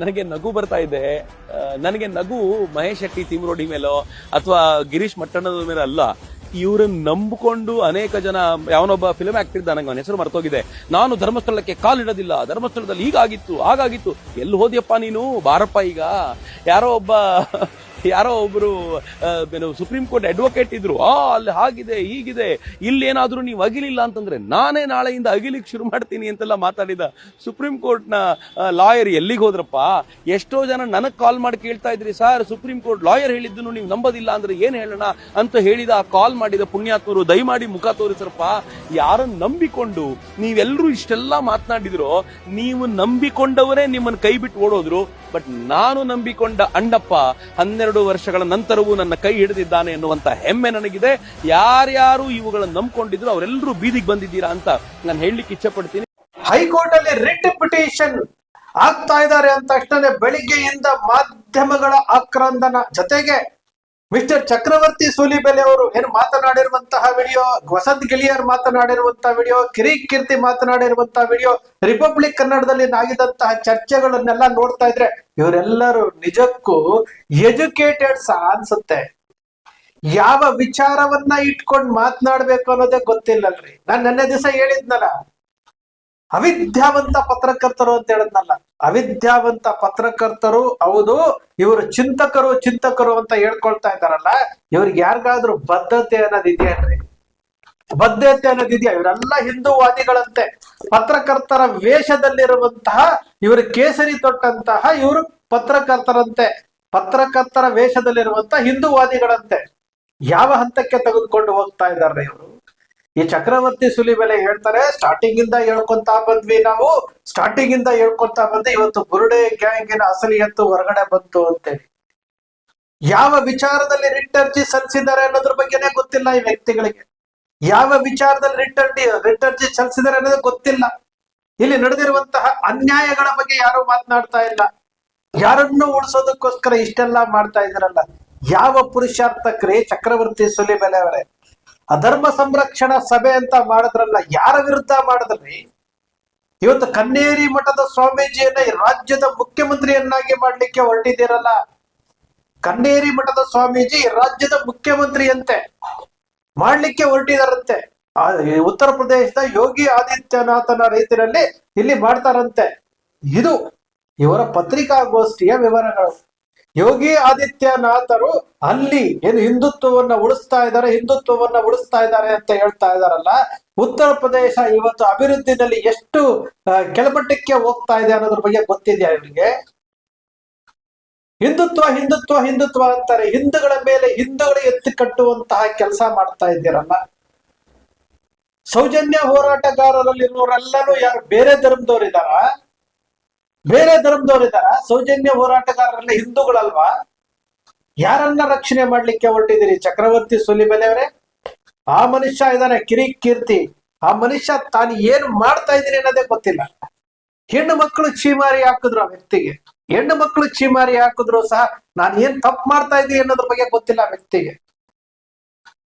ನನಗೆ ನಗು ಬರ್ತಾ ಇದೆ. ನನಗೆ ನಗು ಮಹೇಶ್ ಶೆಟ್ಟಿ ತಿಮ್ರೋಡಿ ಮೇಲೋ ಅಥವಾ ಗಿರೀಶ್ ಮಟ್ಟಣ್ಣದ ಮೇಲೆ ಅಲ್ಲ. ಇವ್ರನ್ನ ನಂಬಿಕೊಂಡು ಅನೇಕ ಜನ ಯಾವನೊಬ್ಬ ಫಿಲ್ಮ್ ಆಕ್ಟರ್ ಇದ್ದ ನನಗೆ ಅವನ ಹೆಸರು ಮರ್ತೋಗಿದೆ. ನಾನು ಧರ್ಮಸ್ಥಳಕ್ಕೆ ಕಾಲಿಡೋದಿಲ್ಲ ಧರ್ಮಸ್ಥಳದಲ್ಲಿ ಹೀಗಾಗಿತ್ತು, ಹಾಗಾಗಿತ್ತು. ಎಲ್ಲಿ ಹೋದ್ಯಪ್ಪ ನೀನು? ಬಾರಪ್ಪ ಈಗ. ಯಾರೋ ಒಬ್ಬ ಯಾರೋ ಒಬ್ರು ಸುಪ್ರೀಂ ಕೋರ್ಟ್ ಅಡ್ವೊಕೇಟ್ ಇದ್ರು, ಆ, ಅಲ್ಲಿ ಹಾಗಿದೆ, ಹೀಗಿದೆ ಇಲ್ಲೇನಾದ್ರೂ ನೀವು ಅಗಿಲಿಲ್ಲ ಅಂತಂದ್ರೆ ನಾನೇ ನಾಳೆಯಿಂದ ಅಗಿಲಿಕ್ಕೆ ಶುರು ಮಾಡ್ತೀನಿ ಅಂತೆಲ್ಲ ಮಾತಾಡಿದ ಸುಪ್ರೀಂ ಕೋರ್ಟ್ನ ಲಾಯರ್ ಎಲ್ಲಿಗೆ ಹೋದ್ರಪ್ಪ? ಎಷ್ಟೋ ಜನ ನನಗ್ ಕಾಲ್ ಮಾಡಿ ಕೇಳ್ತಾ ಇದ್ರಿ, ಸರ್, ಸುಪ್ರೀಂ ಕೋರ್ಟ್ ಲಾಯರ್ ಹೇಳಿದ್ದನ್ನು ನೀವು ನಂಬೋದಿಲ್ಲ ಅಂದ್ರೆ ಏನ್ ಹೇಳೋಣ? ಅಂತ ಹೇಳಿದ, ಆ ಕಾಲ್ ಮಾಡಿದ ಪುಣ್ಯಾತ್ಮರು ದಯಮಾಡಿ ಮುಖ ತೋರಿಸ್ರಪ್ಪ ಯಾರನ್ನ ನಂಬಿಕೊಂಡು ನೀವೆಲ್ಲರೂ ಇಷ್ಟೆಲ್ಲ ಮಾತನಾಡಿದ್ರು, ನೀವು ನಂಬಿಕೊಂಡವರೇ ನಿಮ್ಮನ್ನು ಕೈ ಬಿಟ್ಟು ಓಡೋದ್ರು, ಬಟ್ ನಾನು ನಂಬಿಕೊಂಡ ಅಣ್ಣಪ್ಪ ಹನ್ನೆರಡು ವರ್ಷಗಳ ನಂತರವೂ ನನ್ನ ಕೈ ಹಿಡಿದಿದ್ದಾನೆ ಎನ್ನುವಂತ ಹೆಮ್ಮೆ ನನಗಿದೆ. ಯಾರ್ಯಾರು ಇವುಗಳನ್ನು ನಂಬ್ಕೊಂಡಿದ್ರು ಅವರೆಲ್ಲರೂ ಬೀದಿಗೆ ಬಂದಿದ್ದೀರಾ ಅಂತ ನಾನು ಹೇಳಲಿಕ್ಕೆ ಇಚ್ಛಪಡ್ತೀನಿ. ಹೈಕೋರ್ಟ್ ಅಲ್ಲಿ ರಿಟ್ ಪಿಟಿಷನ್ ಆಗ್ತಾ ಇದ್ದಾರೆ ಅಂತ ತಕ್ಷಣ ಬೆಳಿಗ್ಗೆಯಿಂದ ಮಾಧ್ಯಮಗಳ ಆಕ್ರಂದನ ಜೊತೆಗೆ ಮಿಸ್ಟರ್ ಚಕ್ರವರ್ತಿ ಸೂಲಿಬೆಲೆ ಅವರು ಏನು ಮಾತನಾಡಿರುವಂತಹ ವಿಡಿಯೋ, ವಸಂತ್ ಗಿಳಿಯರ್ ಮಾತನಾಡಿರುವಂತಹ ವಿಡಿಯೋ ಕಿರಿಕ್ ಕೀರ್ತಿ ಮಾತನಾಡಿರುವಂತಹ ವಿಡಿಯೋ, ರಿಪಬ್ಲಿಕ್ ಕನ್ನಡದಲ್ಲಿ ನಾಗಿದಂತಹ ಚರ್ಚೆಗಳನ್ನೆಲ್ಲ ನೋಡ್ತಾ ಇದ್ರೆ ಇವರೆಲ್ಲರೂ ನಿಜಕ್ಕೂ ಎಜುಕೇಟೆಡ್ಸ್ ಅನ್ಸುತ್ತೆ ಯಾವ ವಿಚಾರವನ್ನ ಇಟ್ಕೊಂಡು ಮಾತನಾಡ್ಬೇಕು ಅನ್ನೋದೇ ಗೊತ್ತಿಲ್ಲಲ್ರಿ. ನಾನ್ ನೆನ್ನೆ ದಿವಸ ಹೇಳಿದ್ನಲ್ಲ ಅವಿದ್ಯಾವಂತ ಪತ್ರಕರ್ತರು ಅಂತ ಹೇಳದ್ನಲ್ಲ. ಅವಿದ್ಯಾವಂತ ಪತ್ರಕರ್ತರು, ಹೌದು, ಇವರು ಚಿಂತಕರು ಚಿಂತಕರು ಅಂತ ಹೇಳ್ಕೊಳ್ತಾ ಇದ್ದಾರಲ್ಲ, ಇವ್ರಿಗೆ ಯಾರಿಗಾದ್ರೂ ಬದ್ಧತೆ ಅನ್ನೋದಿದೆಯಾ ಇದೆಯೇನ್ರಿ ಬದ್ಧತೆ ಅನ್ನೋದಿದೆಯಾ ಇವರೆಲ್ಲ ಹಿಂದೂವಾದಿಗಳಂತೆ. ಪತ್ರಕರ್ತರ ವೇಷದಲ್ಲಿರುವಂತಹ, ಇವರು ಕೇಸರಿ ತೊಟ್ಟಂತಹ ಇವರು ಪತ್ರಕರ್ತರಂತೆ. ಪತ್ರಕರ್ತರ ವೇಷದಲ್ಲಿರುವಂತಹ ಹಿಂದೂವಾದಿಗಳಂತೆ. ಯಾವ ಹಂತಕ್ಕೆ ತೆಗೆದುಕೊಂಡು ಹೋಗ್ತಾ ಇದ್ದಾರೆ ಇವರು? ಈ ಚಕ್ರವರ್ತಿ ಸುಲಿಬೆಲೆ ಹೇಳ್ತಾರೆ ಸ್ಟಾರ್ಟಿಂಗ್ ಇಂದ ಹೇಳ್ಕೊಂತ ಬಂದ್ವಿ ನಾವು ಸ್ಟಾರ್ಟಿಂಗ್ ಇಂದ ಹೇಳ್ಕೊಂತ ಬಂದ್ವಿ ಇವತ್ತು ಬುರುಡೆ ಗ್ಯಾಂಗಿನ ಅಸಲಿಯತ್ತು ಹೊರಗಡೆ ಬಂತು ಅಂತೇಳಿ. ಯಾವ ವಿಚಾರದಲ್ಲಿ ರಿಟ್ ಅರ್ಜಿ ಸಲ್ಲಿಸಿದ್ದಾರೆ ಅನ್ನೋದ್ರ ಬಗ್ಗೆನೇ ಗೊತ್ತಿಲ್ಲ ಈ ವ್ಯಕ್ತಿಗಳಿಗೆ. ಯಾವ ವಿಚಾರದಲ್ಲಿ ರಿಟ್ ಅರ್ಜಿ ರಿಟ್ ಅರ್ಜಿ ಸಲ್ಲಿಸಿದ್ದಾರೆ ಅನ್ನೋದು ಗೊತ್ತಿಲ್ಲ. ಇಲ್ಲಿ ನಡೆದಿರುವಂತಹ ಅನ್ಯಾಯಗಳ ಬಗ್ಗೆ ಯಾರು ಮಾತನಾಡ್ತಾ ಇಲ್ಲ. ಯಾರನ್ನು ಉಳಿಸೋದಕ್ಕೋಸ್ಕರ ಇಷ್ಟೆಲ್ಲ ಮಾಡ್ತಾ ಇದಾರಲ್ಲ ಯಾವ ಪುರುಷಾರ್ಥಕ್ರಿ ಚಕ್ರವರ್ತಿ ಸುಲಿಬೆಲೆ ಅವರೇ? ಅಧರ್ಮ ಸಂರಕ್ಷಣಾ ಸಭೆ ಅಂತ ಮಾಡಿದ್ರಲ್ಲ, ಯಾರ ವಿರುದ್ಧ ಮಾಡಿದ್ರಿ? ಇವತ್ತು ಕನ್ನೇರಿ ಮಠದ ಸ್ವಾಮೀಜಿಯನ್ನ ರಾಜ್ಯದ ಮುಖ್ಯಮಂತ್ರಿಯನ್ನಾಗಿ ಮಾಡ್ಲಿಕ್ಕೆ ಹೊರಟಿದ್ದೀರಲ್ಲ? ಕನ್ನೇರಿ ಮಠದ ಸ್ವಾಮೀಜಿ ರಾಜ್ಯದ ಮುಖ್ಯಮಂತ್ರಿಯಂತೆ ಮಾಡ್ಲಿಕ್ಕೆ ಹೊರಟಿದಾರಂತೆ. ಉತ್ತರ ಪ್ರದೇಶದ ಯೋಗಿ ಆದಿತ್ಯನಾಥನ ರೈತರಲ್ಲಿ ಇಲ್ಲಿ ಮಾಡ್ತಾರಂತೆ. ಇದು ಇವರ ಪತ್ರಿಕಾಗೋಷ್ಠಿಯ ವಿವರಗಳು. ಯೋಗಿ ಆದಿತ್ಯನಾಥರು ಅಲ್ಲಿ ಏನು ಹಿಂದುತ್ವವನ್ನ ಉಳಿಸ್ತಾ ಇದ್ದಾರೆ, ಹಿಂದುತ್ವವನ್ನ ಉಳಿಸ್ತಾ ಇದ್ದಾರೆ ಅಂತ ಹೇಳ್ತಾ ಇದಾರಲ್ಲ ಉತ್ತರ ಪ್ರದೇಶ ಇವತ್ತು ಅಭಿವೃದ್ಧಿನಲ್ಲಿ ಎಷ್ಟು ಕೆಳಮಟ್ಟಕ್ಕೆ ಹೋಗ್ತಾ ಇದೆ ಅನ್ನೋದ್ರ ಬಗ್ಗೆ ಗೊತ್ತಿದೆಯಾ ಇವರಿಗೆ? ಹಿಂದುತ್ವ ಹಿಂದುತ್ವ ಹಿಂದುತ್ವ ಅಂತಾರೆ. ಹಿಂದೂಗಳ ಮೇಲೆ ಹಿಂದುಗಳು ಎತ್ತಿ ಕಟ್ಟುವಂತಹ ಕೆಲಸ ಮಾಡ್ತಾ ಇದ್ದೀರಲ್ಲ. ಸೌಜನ್ಯ ಹೋರಾಟಗಾರರಲ್ಲಿರುವವರೆಲ್ಲರೂ ಯಾರು ಬೇರೆ ಧರ್ಮದವರಿದಾರ ಬೇರೆ ಧರ್ಮದವರಿದಾರ ಸೌಜನ್ಯ ಹೋರಾಟಗಾರರೆಲ್ಲ ಹಿಂದೂಗಳಲ್ವಾ? ಯಾರನ್ನ ರಕ್ಷಣೆ ಮಾಡ್ಲಿಕ್ಕೆ ಹೊರಟಿದ್ದೀರಿ? ಚಕ್ರವರ್ತಿ ಸುಲಿಬೆಲೆ ಅವರೇ ಆ ಮನುಷ್ಯ ಇದಾನೆ, ಕಿರಿ ಕೀರ್ತಿ. ಆ ಮನುಷ್ಯ ತಾನು ಏನ್ ಮಾಡ್ತಾ ಇದ್ದೀನಿ ಅನ್ನೋದೇ ಗೊತ್ತಿಲ್ಲ. ಹೆಣ್ಣು ಮಕ್ಕಳು ಚೀಮಾರಿ ಹಾಕಿದ್ರು ಆ ವ್ಯಕ್ತಿಗೆ. ಹೆಣ್ಣು ಮಕ್ಕಳು ಚೀಮಾರಿ ಹಾಕಿದ್ರು ಸಹ ನಾನು ಏನ್ ತಪ್ಪು ಮಾಡ್ತಾ ಇದ್ದೀನಿ ಅನ್ನೋದ್ರ ಬಗ್ಗೆ ಗೊತ್ತಿಲ್ಲ ಆ ವ್ಯಕ್ತಿಗೆ.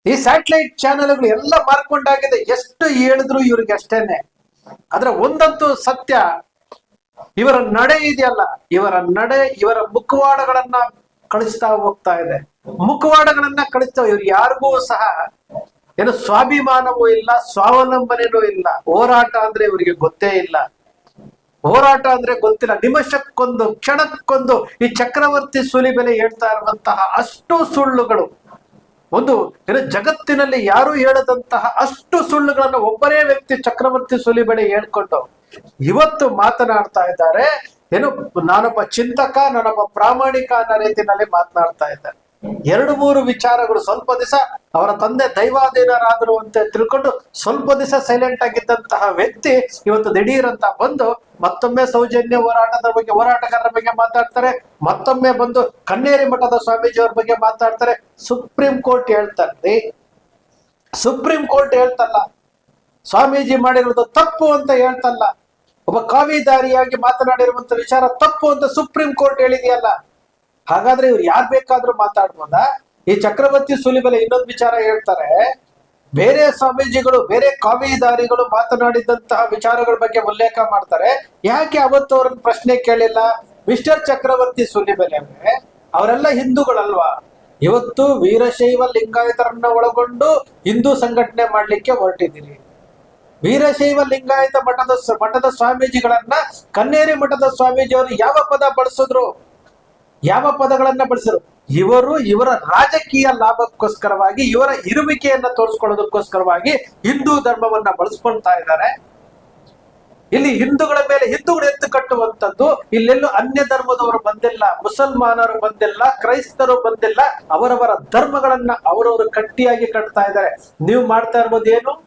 ಈ ಸ್ಯಾಟಲೈಟ್ ಚಾನೆಲ್ಗಳು ಎಲ್ಲ ಮಾರ್ಕೊಂಡಾಗಿದೆ. ಎಷ್ಟು ಹೇಳಿದ್ರು ಇವ್ರಿಗೆ ಅಷ್ಟೇನೆ. ಆದ್ರೆ ಒಂದಂತೂ ಸತ್ಯ ಇವರ ನಡೆ ಇದೆಯಲ್ಲ, ಇವರ ನಡೆ, ಇವರ ಮುಖವಾಡಗಳನ್ನ ಕಳಿಸ್ತಾ ಹೋಗ್ತಾ ಇದೆ. ಮುಖವಾಡಗಳನ್ನ ಕಳಿಸ್ತಾ ಇವ್ರು ಯಾರಿಗೂ ಸಹ ಏನು ಸ್ವಾಭಿಮಾನವೂ ಇಲ್ಲ, ಸ್ವಾವಲಂಬನೆನೂ ಇಲ್ಲ. ಹೋರಾಟ ಅಂದ್ರೆ ಇವರಿಗೆ ಗೊತ್ತೇ ಇಲ್ಲ. ಹೋರಾಟ ಅಂದ್ರೆ ಗೊತ್ತಿಲ್ಲ. ನಿಮಿಷಕ್ಕೊಂದು, ಕ್ಷಣಕ್ಕೊಂದು ಈ ಚಕ್ರವರ್ತಿ ಸುಲಿಬೆಲೆ ಹೇಳ್ತಾ ಇರುವಂತಹ ಅಷ್ಟು ಸುಳ್ಳುಗಳು. ಒಂದು ಏನು ಜಗತ್ತಿನಲ್ಲಿ ಯಾರು ಹೇಳದಂತಹ ಅಷ್ಟು ಸುಳ್ಳುಗಳನ್ನು ಒಬ್ಬರೇ ವ್ಯಕ್ತಿ ಚಕ್ರವರ್ತಿ ಸುಲಿಬೆಳೆ ಹೇಳ್ಕೊಂಡು ಇವತ್ತು ಮಾತನಾಡ್ತಾ ಇದ್ದಾರೆ. ಏನು, ನಾನೊಬ್ಬ ಚಿಂತಕ, ನಾನೊಬ್ಬ ಪ್ರಾಮಾಣಿಕ ಅನ್ನೋ ರೀತಿಯಲ್ಲಿ ಮಾತನಾಡ್ತಾ ಇದ್ದಾರೆ. ಎರಡು ಮೂರು ವಿಚಾರಗಳು ಸ್ವಲ್ಪ ದಿವಸ ಅವರ ತಂದೆ ದೈವಾಧೀನರಾದರು ಅಂತ ತಿಳ್ಕೊಂಡು ಸ್ವಲ್ಪ ದಿವಸ ಸೈಲೆಂಟ್ ಆಗಿದ್ದಂತಹ ವ್ಯಕ್ತಿ ಇವತ್ತು ದಿಢೀರ್ ಅಂತ ಬಂದು ಮತ್ತೊಮ್ಮೆ ಸೌಜನ್ಯ ಹೋರಾಟದ ಬಗ್ಗೆ, ಹೋರಾಟಗಾರರ ಬಗ್ಗೆ ಮಾತಾಡ್ತಾರೆ. ಮತ್ತೊಮ್ಮೆ ಬಂದು ಕಣ್ಣೇರಿ ಮಠದ ಸ್ವಾಮೀಜಿಯವರ ಬಗ್ಗೆ ಮಾತಾಡ್ತಾರೆ. ಸುಪ್ರೀಂ ಕೋರ್ಟ್ ಹೇಳ್ತಾರೆ ಸುಪ್ರೀಂ ಕೋರ್ಟ್ ಹೇಳ್ತಲ್ಲ, ಸ್ವಾಮೀಜಿ ಮಾಡಿರುವುದು ತಪ್ಪು ಅಂತ ಹೇಳ್ತಲ್ಲ. ಒಬ್ಬ ಕಾವಿದಾರಿಯಾಗಿ ಮಾತನಾಡಿರುವಂತ ವಿಚಾರ ತಪ್ಪು ಅಂತ ಸುಪ್ರೀಂ ಕೋರ್ಟ್ ಹೇಳಿದೆಯಲ್ಲ. ಹಾಗಾದ್ರೆ ಇವ್ರು ಯಾರು ಬೇಕಾದ್ರೂ ಮಾತಾಡ್ಬೋದ? ಈ ಚಕ್ರವರ್ತಿ ಸುಲಿಬೆಲೆ ಇನ್ನೊಂದು ವಿಚಾರ ಹೇಳ್ತಾರೆ. ಬೇರೆ ಸ್ವಾಮೀಜಿಗಳು, ಬೇರೆ ಕಾವಿದಾರಿಗಳು ಮಾತನಾಡಿದಂತಹ ವಿಚಾರಗಳ ಬಗ್ಗೆ ಉಲ್ಲೇಖ ಮಾಡ್ತಾರೆ. ಯಾಕೆ ಅವತ್ತು ಅವ್ರನ್ನ ಪ್ರಶ್ನೆ ಕೇಳಿಲ್ಲ? ಮಿಸ್ಟರ್ ಚಕ್ರವರ್ತಿ ಸುಲಿಬೆಲೆ ಅವರೇ, ಅವರೆಲ್ಲ ಹಿಂದೂಗಳಲ್ವಾ? ಇವತ್ತು ವೀರಶೈವ ಲಿಂಗಾಯತರನ್ನ ಒಳಗೊಂಡು ಹಿಂದೂ ಸಂಘಟನೆ ಮಾಡ್ಲಿಕ್ಕೆ ಹೊರಟಿದ್ದೀರಿ. ವೀರಶೈವ ಲಿಂಗಾಯತ ಮಠದ ಮಠದ ಸ್ವಾಮೀಜಿಗಳನ್ನ ಕನ್ನೇರಿ ಮಠದ ಸ್ವಾಮೀಜಿಯವರು ಯಾವ ಪದ ಬಳಸಿದ್ರು? ಯಾವ ಪದಗಳನ್ನ ಬಳಸಿದ್ರು? ಇವರು ಇವರ ರಾಜಕೀಯ ಲಾಭಕ್ಕೋಸ್ಕರವಾಗಿ, ಇವರ ಇರುವಿಕೆಯನ್ನ ತೋರಿಸ್ಕೊಳ್ಳೋದಕ್ಕೋಸ್ಕರವಾಗಿ ಹಿಂದೂ ಧರ್ಮವನ್ನ ಬಳಸ್ಕೊಳ್ತಾ ಇದ್ದಾರೆ. ಇಲ್ಲಿ ಹಿಂದೂಗಳ ಮೇಲೆ ಹಿಂದೂಗಳು ಎತ್ತು ಕಟ್ಟುವಂಥದ್ದು, ಇಲ್ಲೆಲ್ಲೂ ಅನ್ಯ ಧರ್ಮದವರು ಬಂದಿಲ್ಲ, ಮುಸಲ್ಮಾನರು ಬಂದಿಲ್ಲ, ಕ್ರೈಸ್ತರು ಬಂದಿಲ್ಲ, ಅವರವರ ಧರ್ಮಗಳನ್ನ ಅವರವರು ಕಟ್ಟಿಯಾಗಿ ಕಟ್ತಾ ಇದ್ದಾರೆ. ನೀವು ಮಾಡ್ತಾ ಇರ್ಬೋದೇನು?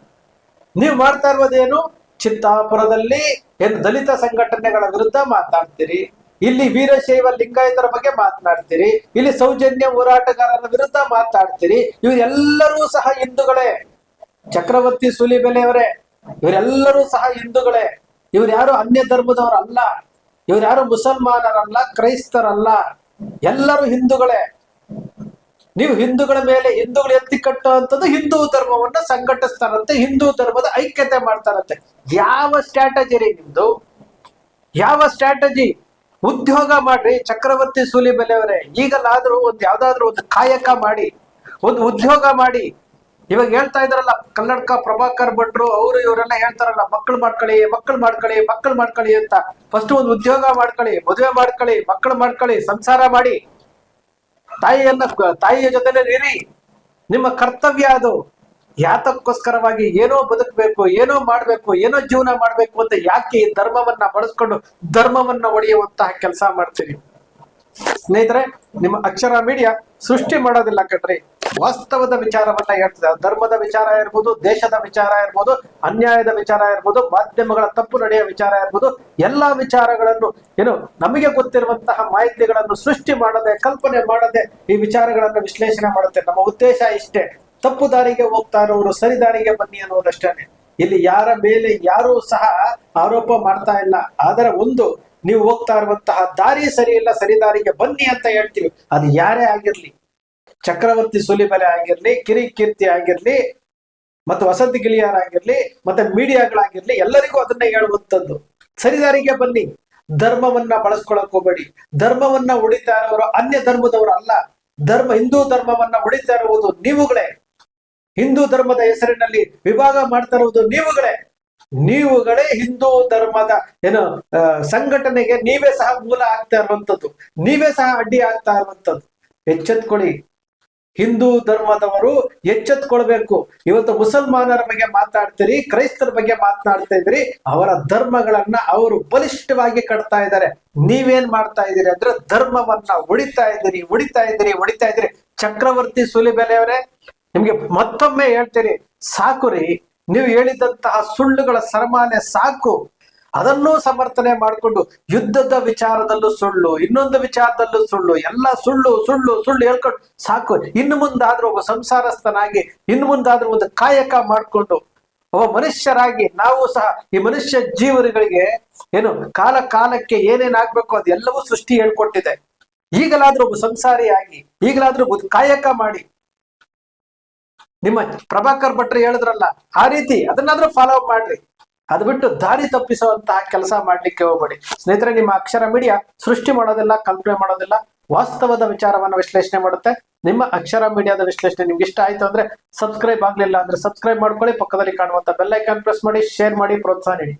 ನೀವು ಮಾಡ್ತಾ ಇರ್ಬೋದೇನು? ಚಿತ್ತಾಪುರದಲ್ಲಿ ಏನು ದಲಿತ ಸಂಘಟನೆಗಳ ವಿರುದ್ಧ ಮಾತಾಡ್ತೀರಿ? ಇಲ್ಲಿ ವೀರಶೈವ ಲಿಂಗಾಯತರ ಬಗ್ಗೆ ಮಾತನಾಡ್ತೀರಿ, ಇಲ್ಲಿ ಸೌಜನ್ಯ ಹೋರಾಟಗಾರರ ವಿರುದ್ಧ ಮಾತಾಡ್ತೀರಿ ಇವರೆಲ್ಲರೂ ಸಹ ಹಿಂದೂಗಳೇ. ಚಕ್ರವರ್ತಿ ಸುಲಿಬೆಲೆಯವರೇ, ಇವರೆಲ್ಲರೂ ಸಹ ಹಿಂದೂಗಳೇ. ಇವ್ರು ಯಾರು ಅನ್ಯ ಧರ್ಮದವರಲ್ಲ, ಇವ್ರು ಯಾರು ಮುಸಲ್ಮಾನರಲ್ಲ, ಕ್ರೈಸ್ತರಲ್ಲ, ಎಲ್ಲರೂ ಹಿಂದೂಗಳೇ. ನೀವು ಹಿಂದೂಗಳ ಮೇಲೆ ಹಿಂದೂಗಳು ಎತ್ತಿ ಕಟ್ಟುವಂಥದ್ದು ಹಿಂದೂ ಧರ್ಮವನ್ನ ಸಂಘಟಿಸ್ತಾರಂತೆ, ಹಿಂದೂ ಧರ್ಮದ ಐಕ್ಯತೆ ಮಾಡ್ತಾರಂತೆ. ಯಾವ ಸ್ಟ್ರಾಟಜಿ ರೀ ನಿಮ್ದು? ಯಾವ ಸ್ಟ್ರಾಟಜಿ ಉದ್ಯೋಗ ಮಾಡ್ರಿ, ಚಕ್ರವರ್ತಿ ಸೂಲಿಬೆಲೆ ಅವರೇ ಈಗಲಾದ್ರೂ ಒಂದು ಯಾವ್ದಾದ್ರು ಒಂದು ಕಾಯಕ ಮಾಡಿ, ಒಂದು ಉದ್ಯೋಗ ಮಾಡಿ. ಇವಾಗ ಹೇಳ್ತಾ ಇದಾರಲ್ಲ, ಕನ್ನಡಕ ಪ್ರಭಾಕರ್ ಭಟ್ರು, ಅವರು ಇವರೆಲ್ಲ ಹೇಳ್ತಾರಲ್ಲ ಮಕ್ಕಳು ಮಾಡ್ಕೊಳ್ಳಿ ಮಕ್ಕಳು ಮಾಡ್ಕೊಳ್ಳಿ ಮಕ್ಕಳು ಮಾಡ್ಕೊಳ್ಳಿ ಅಂತ. ಫಸ್ಟ್ ಒಂದು ಉದ್ಯೋಗ ಮಾಡ್ಕೊಳ್ಳಿ, ಮದುವೆ ಮಾಡ್ಕೊಳ್ಳಿ ಮಕ್ಕಳು ಮಾಡ್ಕೊಳ್ಳಿ, ಸಂಸಾರ ಮಾಡಿ. ತಾಯಿಯನ್ನ, ತಾಯಿಯ ಜೊತೆನೆ ಇರಿ. ನಿಮ್ಮ ಕರ್ತವ್ಯ ಅದು. ಯಾತಕ್ಕೋಸ್ಕರವಾಗಿ ಏನೋ ಬದುಕಬೇಕು, ಏನೋ ಮಾಡ್ಬೇಕು, ಏನೋ ಜೀವನ ಮಾಡ್ಬೇಕು ಅಂತ ಯಾಕೆ ಈ ಧರ್ಮವನ್ನ ಬಳಸ್ಕೊಂಡು ಧರ್ಮವನ್ನ ಒಡೆಯುವಂತಹ ಕೆಲಸ ಮಾಡ್ತೀರಿ? ಸ್ನೇಹಿತರೆ, ನಿಮ್ಮ ಅಕ್ಷರ ಮೀಡಿಯಾ ಸೃಷ್ಟಿ ಮಾಡೋದಿಲ್ಲ ಕಣ್ರಿ. ವಾಸ್ತವದ ವಿಚಾರವನ್ನ ಹೇಳ್ತದೆ. ಧರ್ಮದ ವಿಚಾರ ಇರ್ಬೋದು, ದೇಶದ ವಿಚಾರ ಇರ್ಬೋದು, ಅನ್ಯಾಯದ ವಿಚಾರ ಇರ್ಬೋದು, ಮಾಧ್ಯಮಗಳ ತಪ್ಪು ನಡೆಯ ವಿಚಾರ ಇರ್ಬೋದು, ಎಲ್ಲಾ ವಿಚಾರಗಳನ್ನು, ಏನು, ನಮಗೆ ಗೊತ್ತಿರುವಂತಹ ಮಾಹಿತಿಗಳನ್ನು ಸೃಷ್ಟಿ ಮಾಡದೆ, ಕಲ್ಪನೆ ಮಾಡದೆ ಈ ವಿಚಾರಗಳನ್ನು ವಿಶ್ಲೇಷಣೆ ಮಾಡುತ್ತೆ. ನಮ್ಮ ಉದ್ದೇಶ ಇಷ್ಟೇ. ತಪ್ಪು ದಾರಿಗೆ ಹೋಗ್ತಾ ಇರೋರು ಸರಿ ದಾರಿಗೆ ಬನ್ನಿ ಅನ್ನೋದಷ್ಟೇನೆ ಇಲ್ಲಿ ಯಾರ ಮೇಲೆ ಯಾರೂ ಸಹ ಆರೋಪ ಮಾಡ್ತಾ ಇಲ್ಲ. ಆದರೆ ಒಂದು, ನೀವು ಹೋಗ್ತಾ ಇರುವಂತಹ ದಾರಿ ಸರಿ ಇಲ್ಲ, ಸರಿ ದಾರಿಗೆ ಬನ್ನಿ ಅಂತ ಹೇಳ್ತೀವಿ. ಅದು ಯಾರೇ ಆಗಿರ್ಲಿ, ಚಕ್ರವರ್ತಿ ಸುಲಿಬಲೆ ಆಗಿರ್ಲಿ ಕಿರಿ ಕೀರ್ತಿ ಆಗಿರ್ಲಿ, ಮತ್ತೆ ವಸತಿ ಗಿಳಿಯರಾಗಿರ್ಲಿ ಮತ್ತೆ ಮೀಡಿಯಾಗಳಾಗಿರ್ಲಿ, ಎಲ್ಲರಿಗೂ ಅದನ್ನ ಹೇಳುವಂತದ್ದು ಸರಿದಾರಿಗೆ ಬನ್ನಿ. ಧರ್ಮವನ್ನ ಬಳಸ್ಕೊಳಕ್ ಹೋಗ್ಬೇಡಿ. ಧರ್ಮವನ್ನ ಉಳಿತಾ ಇರೋರು ಅನ್ಯ ಧರ್ಮದವರು ಅಲ್ಲ. ಧರ್ಮ, ಹಿಂದೂ ಧರ್ಮವನ್ನ ಉಳಿತಾ ಇರುವುದು ನೀವುಗಳೇ. ಹಿಂದೂ ಧರ್ಮದ ಹೆಸರಿನಲ್ಲಿ ವಿಭಾಗ ಮಾಡ್ತಾ ಇರುವುದು ನೀವುಗಳೇ. ನೀವುಗಳೇ ಹಿಂದೂ ಧರ್ಮದ, ಏನು ಸಂಘಟನೆಗೆ ನೀವೇ ಸಹ ಮೂಲ ಆಗ್ತಾ ಇರುವಂತದ್ದು ನೀವೇ ಸಹ ಅಡ್ಡಿ ಆಗ್ತಾ ಇರುವಂತದ್ದು ಎಚ್ಚೆತ್ಕೊಳ್ಳಿ. ಹಿಂದೂ ಧರ್ಮದವರು ಎಚ್ಚೆತ್ಕೊಳ್ಬೇಕು. ಇವತ್ತು ಮುಸಲ್ಮಾನರ ಬಗ್ಗೆ ಮಾತಾಡ್ತೀರಿ, ಕ್ರೈಸ್ತರ ಬಗ್ಗೆ ಮಾತನಾಡ್ತಾ ಇದ್ರಿ ಅವರ ಧರ್ಮಗಳನ್ನ ಅವರು ಬಲಿಷ್ಠವಾಗಿ ಕಟ್ತಾ ಇದ್ದಾರೆ. ನೀವೇನ್ ಮಾಡ್ತಾ ಇದ್ದೀರಿ ಅಂದ್ರೆ ಧರ್ಮವನ್ನ ಉಳಿತಾ ಇದ್ದೀರಿ ಉಳಿತಾ ಇದ್ದೀರಿ ಉಳಿತಾ ಇದ್ದೀರಿ. ಚಕ್ರವರ್ತಿ ಸುಲಿಬೆಲೆ ಅವರೇ ನಿಮ್ಗೆ ಮತ್ತೊಮ್ಮೆ ಹೇಳ್ತೇನೆ, ಸಾಕು ರೀ. ನೀವು ಹೇಳಿದಂತಹ ಸುಳ್ಳುಗಳ ಸರಮಾಲೆ ಸಾಕು. ಅದನ್ನೂ ಸಮರ್ಥನೆ ಮಾಡಿಕೊಂಡು ಯುದ್ಧದ ವಿಚಾರದಲ್ಲೂ ಸುಳ್ಳು, ಇನ್ನೊಂದು ವಿಚಾರದಲ್ಲೂ ಸುಳ್ಳು, ಎಲ್ಲ ಸುಳ್ಳು ಸುಳ್ಳು ಸುಳ್ಳು ಹೇಳ್ಕೊಂಡು ಸಾಕು. ಇನ್ನು ಮುಂದಾದ್ರೂ ಒಬ್ಬ ಸಂಸಾರಸ್ಥನಾಗಿ, ಇನ್ನು ಮುಂದಾದ್ರೂ ಒಂದು ಕಾಯಕ ಮಾಡಿಕೊಂಡು, ಒಬ್ಬ ಮನುಷ್ಯರಾಗಿ ನಾವು ಸಹ ಈ ಮನುಷ್ಯ ಜೀವನಗಳಿಗೆ ಏನು ಕಾಲ ಕಾಲಕ್ಕೆ ಏನೇನಾಗ್ಬೇಕು ಅದೆಲ್ಲವೂ ಸೃಷ್ಟಿ ಹೇಳ್ಕೊಟ್ಟಿದೆ. ಈಗಲಾದ್ರೂ ಒಬ್ಬ ಸಂಸಾರಿಯಾಗಿ, ಈಗಲಾದ್ರೂ ಒಂದು ಕಾಯಕ ಮಾಡಿ ನಿಮ್ಮ ಪ್ರಭಾಕರ್ ಭಟ್ರು ಹೇಳಿದ್ರಲ್ಲ, ಆ ರೀತಿ ಅದನ್ನಾದ್ರೂ ಫಾಲೋ ಅಪ್ ಮಾಡ್ರಿ. ಅದು ಬಿಟ್ಟು ದಾರಿ ತಪ್ಪಿಸುವಂತಹ ಕೆಲಸ ಮಾಡ್ಲಿಕ್ಕೆ ಹೋಗ್ಬೇಡಿ. ಸ್ನೇಹಿತರೆ, ನಿಮ್ಮ ಅಕ್ಷರ ಮೀಡಿಯಾ ಸೃಷ್ಟಿ ಮಾಡೋದಿಲ್ಲ, ಕಲ್ಪನೆ ಮಾಡೋದಿಲ್ಲ, ವಾಸ್ತವದ ವಿಚಾರವನ್ನ ವಿಶ್ಲೇಷಣೆ ಮಾಡುತ್ತೆ. ನಿಮ್ಮ ಅಕ್ಷರ ಮೀಡಿಯಾದ ವಿಶ್ಲೇಷಣೆ ನಿಮ್ಗೆ ಇಷ್ಟ ಆಯ್ತು ಅಂದ್ರೆ ಸಬ್ಸ್ಕ್ರೈಬ್ ಆಗ್ಲಿಲ್ಲ ಅಂದ್ರೆ ಸಬ್ಸ್ಕ್ರೈಬ್ ಮಾಡ್ಕೊಳ್ಳಿ. ಪಕ್ಕದಲ್ಲಿ ಕಾಣುವಂತ ಬೆಲ್ ಐಕಾನ್ ಪ್ರೆಸ್ ಮಾಡಿ ಶೇರ್ ಮಾಡಿ, ಪ್ರೋತ್ಸಾಹ ನೀಡಿ.